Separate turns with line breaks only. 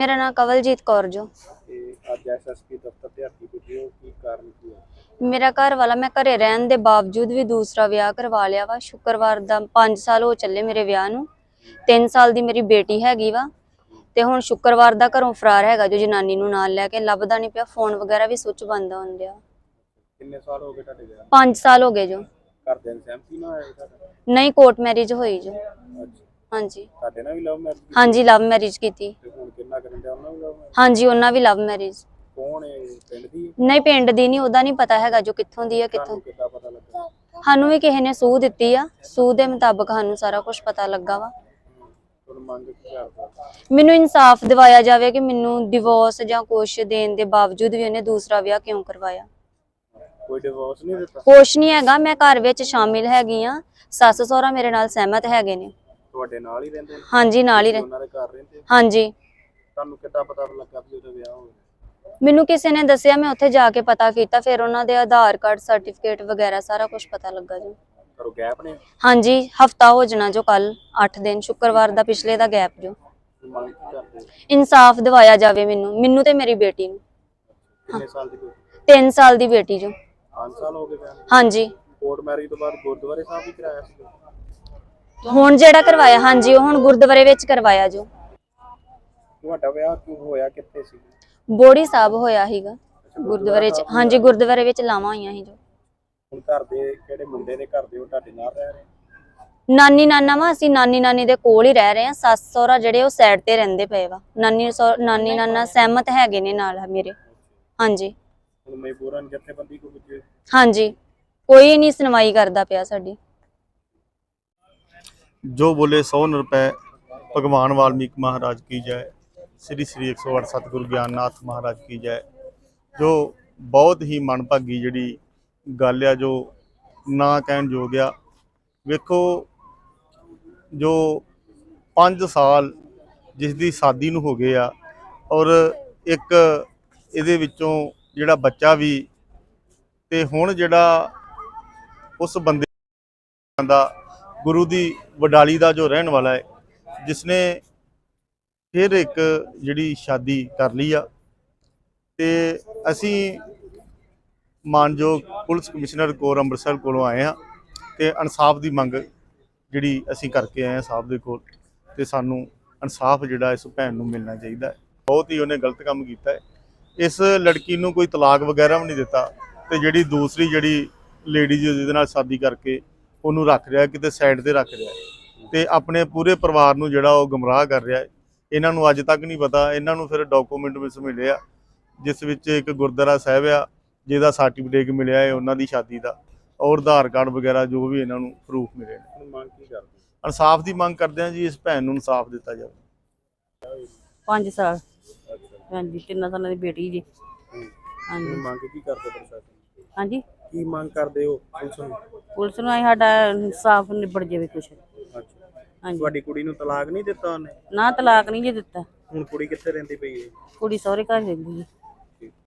ਮੇਰਾ ਨਾਮ ਕਵਲਜੀਤ ਕੌਰ ਜੋ।
ਤੇ ਅੱਜ ਐਸਐਸਪੀ ਦਫ਼ਤਰ ਤੇ ਹੱਥੀ ਪੁੱਜੀ ਹੋ ਕੀ ਕਾਰਨ ਕੀ ਹੈ?
ਮੇਰਾ ਘਰ ਵਾਲਾ ਮੈਂ ਘਰੇ ਰਹਿਣ ਦੇ ਬਾਵਜੂਦ ਵੀ ਦੂਸਰਾ ਵਿਆਹ ਕਰਵਾ ਲਿਆ ਵਾ। ਸ਼ੁੱਕਰਵਾਰ ਦਾ 5 ਸਾਲ ਹੋ ਚੱਲੇ ਮੇਰੇ ਵਿਆਹ ਨੂੰ। 3 ਸਾਲ ਦੀ ਮੇਰੀ ਬੇਟੀ ਹੈਗੀ ਵਾ। ਤੇ ਹੁਣ ਸ਼ੁੱਕਰਵਾਰ ਦਾ ਘਰੋਂ ਫਰਾਰ ਹੈਗਾ ਜੋ ਜਨਾਨੀ ਨੂੰ ਨਾਲ ਲੈ ਕੇ। ਲੱਭਦਾ ਨਹੀਂ ਪਿਆ ਫੋਨ ਵਗੈਰਾ ਵੀ ਸੁੱਚ ਬੰਦ ਆਉਣ ਡਿਆ।
ਕਿੰਨੇ ਸਾਲ ਹੋ ਗਏ ਤੁਹਾਡੇ ਵਿਆਹ
5 ਸਾਲ ਹੋ ਗਏ ਜੋ।
ਘਰਦਿਆਂ ਦੀ ਸਹਿਮਤੀ ਨਾਲ ਹੋਇਆ ਤੁਹਾਡਾ?
ਨਹੀਂ ਕੋਰਟ ਮੈਰਿਜ ਹੋਈ ਜੋ।
ਅੱਛਾ।
ਹਾਂਜੀ।
ਤੁਹਾਡੇ ਨਾਲ ਵੀ ਲਵ ਮੈਰਿਜ
ਹਾਂਜੀ ਲਵ ਮੈਰਿਜ ਕੀਤੀ।
ਤੇ ਹੁਣ ਕਿੰਨਾ ਕਰਨ ਦਿਆ ਉਹਨਾਂ ਵੀ ਲਵ ਮੈਰਿਜ
ਹਾਂਜੀ ਉਹਨਾਂ ਵੀ ਲਵ ਮੈਰਿਜ
ਕੌਣ ਹੈ ਪਿੰਡ ਦੀ
ਨਹੀਂ ਪਿੰਡ ਦੀ ਨਹੀਂ ਉਹਦਾ ਨਹੀਂ ਪਤਾ ਹੈਗਾ ਜੋ ਕਿੱਥੋਂ ਦੀ ਹੈ ਕਿੱਥੋਂ।
ਤੁਹਾਨੂੰ ਕਿੱਦਾਂ ਪਤਾ ਲੱਗਾ?
ਸਾਨੂੰ ਵੀ ਕਿਸੇ ਨੇ ਸੂਹ ਦਿੱਤੀ ਆ। ਸੂਹ ਦੇ ਮੁਤਾਬਕ ਸਾਨੂੰ ਸਾਰਾ ਕੁਝ ਪਤਾ ਲੱਗਾ ਵਾ।
ਤੁਹਾਨੂੰ ਮੰਗ ਕੀ ਕਰਦਾ?
ਮੈਨੂੰ ਇਨਸਾਫ ਦਿਵਾਇਆ ਜਾਵੇ ਕਿ ਮੈਨੂੰ ਡਿਵੋਰਸ ਜਾਂ ਕੁਛ ਦੇਣ ਦੇ ਬਾਵਜੂਦ ਵੀ ਉਹਨੇ ਦੂਸਰਾ ਵਿਆਹ ਕਿਉਂ ਕਰਵਾਇਆ।
ਕੋਈ ਡਿਵੋਰਸ ਨਹੀਂ ਦਿੱਤਾ?
ਕੁਛ ਨਹੀਂ ਹੈਗਾ ਮੈਂ ਘਰ ਵਿੱਚ ਸ਼ਾਮਿਲ ਹੈਗੀ ਆ। ਸੱਸ ਸਹੁਰਾ ਮੇਰੇ ਨਾਲ ਸਹਿਮਤ ਹੈਗੇ ਨੇ।
ਤੁਹਾਡੇ ਨਾਲ ਹੀ ਰਹਿੰਦੇ ਨੇ?
ਹਾਂਜੀ ਨਾਲ ਹੀ ਰਹਿ
ਉਹਨਾਂ ਦੇ ਘਰ ਰਹਿੰਦੇ
ਹਾਂਜੀ।
ਤੁਹਾਨੂੰ ਕਿੱਦਾਂ ਪਤਾ ਲੱਗਾ ਵੀ ਉਹਦਾ ਵਿਆਹ ਹੋ ਗਿਆ
ਮੈਨੂੰ ਕਿਸੇ ਨੇ ਦੱਸਿਆ ਮੈਂ ਉੱਥੇ ਜਾ ਕੇ ਪਤਾ ਕੀਤਾ ਫਿਰ ਉਹਨਾਂ ਦੇ ਆਧਾਰ ਕਾਰਡ ਸਰਟੀਫਿਕੇਟ ਵਗੈਰਾ ਸਾਰਾ ਕੁਝ ਪਤਾ ਲੱਗਾ ਜੀ।
ਕਰੋ ਗੈਪ ਨੇ?
ਹਾਂਜੀ ਹਫਤਾ ਹੋ ਜਾਣਾ ਜੋ ਕੱਲ 8 ਦਿਨ ਸ਼ੁੱਕਰਵਾਰ ਦਾ ਪਿਛਲੇ ਦਾ ਗੈਪ ਜੋ।
ਮੰਗ ਕੀ ਕਰਦੇ
ਇਨਸਾਫ ਦਿਵਾਇਆ ਜਾਵੇ ਮੈਨੂੰ ਮੈਨੂੰ ਤੇ ਮੇਰੀ ਬੇਟੀ ਨੂੰ।
ਕਿੰਨੇ ਸਾਲ ਦੀ ਕੋਈ
3 ਸਾਲ ਦੀ ਬੇਟੀ ਜੋ।
5 ਸਾਲ ਹੋ ਗਏ ਵਿਆਹ ਨੂੰ?
ਹਾਂਜੀ।
ਕੋਰਟ ਮੈਰਿਜ ਤੋਂ ਬਾਅਦ ਗੁਰਦੁਆਰੇ ਸਾਹਿਬ ਵੀ ਕਰਾਇਆ ਸੀ?
ਹੁਣ ਜਿਹੜਾ ਕਰਵਾਇਆ ਹਾਂਜੀ ਉਹ ਹੁਣ ਗੁਰਦੁਆਰੇ ਵਿੱਚ ਕਰਵਾਇਆ ਜੋ।
ਤੁਹਾਡਾ ਵਿਆਹ ਕਿਉਂ ਹੋਇਆ ਕਿੱਥੇ ਸੀ?
ਬੋੜੀ ਸਾਹਿਬ ਹੋਇਆ ਸੀਗਾ। ਗੁਰਦੁਆਰੇ ਚ ਹਾਂਜੀ ਗੁਰਦੁਆਰੇ ਵਿੱਚ ਲਾਵਾਂ ਹੋਈਆਂ ਸੀ ਜੋ।
ਹੁਣ ਘਰ ਦੇ ਕਿਹੜੇ ਮੁੰਡੇ ਦੇ ਘਰ ਦੇ ਉਹ ਤੁਹਾਡੇ ਨਾਲ ਰਹਿ ਰਹੇ?
ਨਾਨੀ ਨਾਨਾ ਵਾ ਅਸੀਂ ਨਾਨੀ ਨਾਨੀ ਦੇ ਕੋਲ ਹੀ ਰਹਿ ਰਹੇ ਆ ਸੱਸ ਸਹੁਰਾ ਜਿਹੜੇ ਉਹ ਸਾਈਡ ਤੇ ਰਹਿੰਦੇ ਪਏ ਵਾ। ਨਾਨੀ ਸਹੁ- ਨਾਨੀ ਨਾਨਾ ਸਹਿਮਤ ਹੈਗੇ ਨੇ ਨਾਲ ਮੇਰੇ। ਹਾਂਜੀ।
ਹੁਣ ਮਜਬੂਰਨ ਜਥੇਬੰਦੀ ਕੋ ਪੁੱਜੇ?
ਹਾਂਜੀ। ਕੋਈ ਨਹੀਂ ਸੁਣਵਾਈ ਕਰਦਾ ਪਿਆ ਸਾਡੀ।
ਜੋ ਬੋਲੇ 100 ਰੁਪਏ ਭਗਵਾਨ ਵਾਲਮੀਕ ਮਹਾਰਾਜ ਕੀ ਜੈ। ਸ੍ਰੀ ਸ੍ਰੀ 108 ਸਤਿਗੁਰੂ ਗਿਆਨਨਾਥ ਮਹਾਰਾਜ ਕੀ ਜੈ। ਜੋ ਬਹੁਤ ਹੀ ਮਨਭਾਗੀ ਜਿਹੜੀ ਗੱਲ ਆ, ਜੋ ਨਾ ਕਹਿਣ ਯੋਗ ਆ। ਵੇਖੋ, ਜੋ 5 ਸਾਲ ਜਿਸ ਦੀ ਸ਼ਾਦੀ ਨੂੰ ਹੋ ਗਏ ਆ, ਔਰ ਇੱਕ ਇਹਦੇ ਵਿੱਚੋਂ ਜਿਹੜਾ ਬੱਚਾ ਵੀ, ਤੇ ਹੁਣ ਜਿਹੜਾ ਉਸ ਬੰਦੇ ਦਾ ਗੁਰੂ ਦੀ ਵਡਾਲੀ ਦਾ ਜੋ ਰਹਿਣ ਵਾਲਾ ਹੈ ਜਿਸ ਨੇ ਫਿਰ ਇੱਕ ਜਿਹੜੀ ਸ਼ਾਦੀ ਕਰ ਲਈ ਆ। ਤੇ ਅਸੀਂ ਮਾਨਯੋਗ ਪੁਲਿਸ ਕਮਿਸ਼ਨਰ ਕੋਰ ਅੰਮ੍ਰਿਤਸਰ ਕੋਲੋਂ ਆਏ ਆ ਤੇ ਇਨਸਾਫ ਦੀ ਮੰਗ ਜਿਹੜੀ ਅਸੀਂ ਕਰਕੇ ਆਏ ਆ ਸਾਹਿਬ ਦੇ ਕੋਲ, ਤੇ ਸਾਨੂੰ ਇਨਸਾਫ ਜਿਹੜਾ ਇਸ ਭੈਣ ਨੂੰ ਮਿਲਣਾ ਚਾਹੀਦਾ ਹੈ। ਬਹੁਤ ਹੀ ਉਹਨੇ ਗਲਤ ਕੰਮ ਕੀਤਾ ਹੈ। ਇਸ ਲੜਕੀ ਨੂੰ ਕੋਈ ਤਲਾਕ ਵਗੈਰਾ ਵੀ ਨਹੀਂ ਦਿੱਤਾ ਤੇ ਜਿਹੜੀ ਦੂਸਰੀ ਜਿਹੜੀ ਲੇਡੀ ਜਿਹਦੇ ਨਾਲ ਸ਼ਾਦੀ ਕਰਕੇ ਉਹਨੂੰ ਰੱਖ ਰਿਹਾ ਕਿਤੇ ਸਾਈਡ ਤੇ ਰੱਖ ਰਿਹਾ। ਤੇ ਆਪਣੇ ਪੂਰੇ ਪਰਿਵਾਰ ਨੂੰ ਜਿਹੜਾ ਉਹ ਗਮਰਾਹ ਕਰ ਰਿਹਾ। ਹੈ ਇਹਨਾਂ ਨੂੰ ਅੱਜ ਤੱਕ ਨਹੀਂ ਪਤਾ। ਇਹਨਾਂ ਨੂੰ ਫਿਰ ਡਾਕੂਮੈਂਟ ਵਿੱਚ ਮਿਲਿਆ ਜਿਸ ਵਿੱਚ ਇੱਕ ਗੁਰਦੁਆਰਾ ਸਾਹਿਬ ਆ ਜਿਹਦਾ ਸਰਟੀਫਿਕੇਟ ਮਿਲਿਆ ਹੈ ਉਹਨਾਂ ਦੀ ਸ਼ਾਦੀ ਦਾ। ਔਰ ਆਧਾਰ ਕਾਰਡ ਵਗੈਰਾ ਜੋ ਵੀ ਇਹਨਾਂ ਨੂੰ ਪ੍ਰੂਫ ਮਿਲੇ ਨੇ।
ਮੰਗ ਕੀ ਕਰਦੇ?
ਇਨਸਾਫ ਦੀ ਮੰਗ ਕਰਦੇ ਹਾਂ ਜੀ ਇਸ ਭੈਣ ਨੂੰ ਇਨਸਾਫ ਦਿੱਤਾ ਜਾਵੇ।
5 ਸਾਲ। ਹਾਂਜੀ ਤਿੰਨਾਂ ਸਾਲਾਂ ਦੀ ਬੇਟੀ ਜੀ।
ਹੂੰ।
ਹਾਂਜੀ।
ਮੰਗ ਕੀ ਕਰਦੇ ਪ੍ਰਸ਼ਾਸਨ?
ਹਾਂਜੀ।
ਕੀ ਮੰਗ ਕਰਦੇ ਹੋ ਪੁਲਿਸ ਨੂੰ?
ਪੁਲਿਸ ਨੂੰ ਆਈ ਸਾਡਾ ਇਨਸਾਫ ਨਿਬੜ ਜਾਵੇ ਕੁਛ।
ਅੱਛਾ।
ਹਾਂਜੀ।
ਤੁਹਾਡੀ ਕੁੜੀ ਨੂੰ ਤਲਾਕ ਨਹੀਂ ਦਿੱਤਾ ਉਹਨੇ?
ਨਾ ਤਲਾਕ ਨਹੀਂ ਜੀ ਦਿੱਤਾ।
ਹੁਣ ਕੁੜੀ ਕਿੱਥੇ ਰਹਿੰਦੀ ਪਈ ਹੈ?
ਕੁੜੀ ਸਹੁਰੇ ਘਰ ਰਹਿੰਦੀ ਜੀ